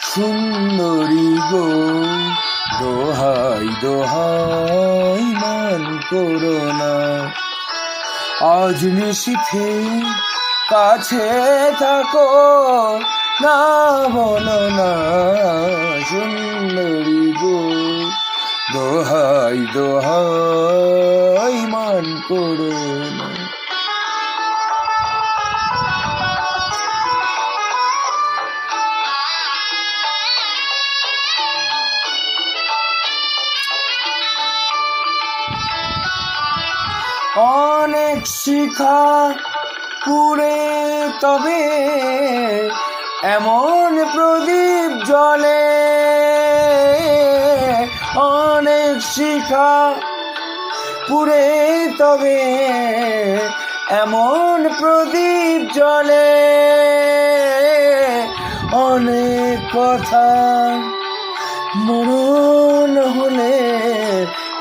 সুন্দরী গো, দোহাই দোহাই, মান করো না। আজ নিশিথে কাছে থাকো না বলো না সুন্দরী গো, দোহাই দোহাই, মান করো না। অনেক শিখা পুরে, তবে এমন প্রদীপ জলে অনেক শিখা পুরে, তবে এমন প্রদীপ জলে অনেক কথা মরণ হলে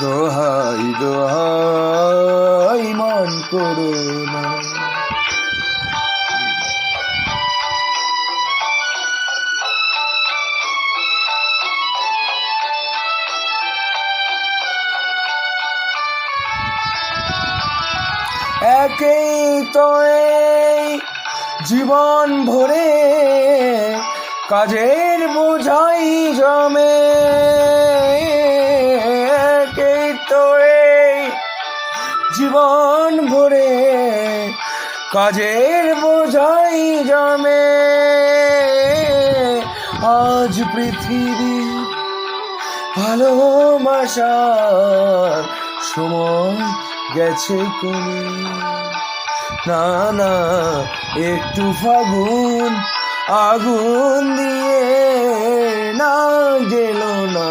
দোহাই দোহাই মান করো না। একেই তো জীবন ভরে কাজের বোঝাই জমে। জীবন ভরে কাজের বোঝাই জমে। আজ পৃথিবী ভালোবাসার সময় গেছে কোনে না না, একটু ফাগুন আগুন দিয়ে না গেল না।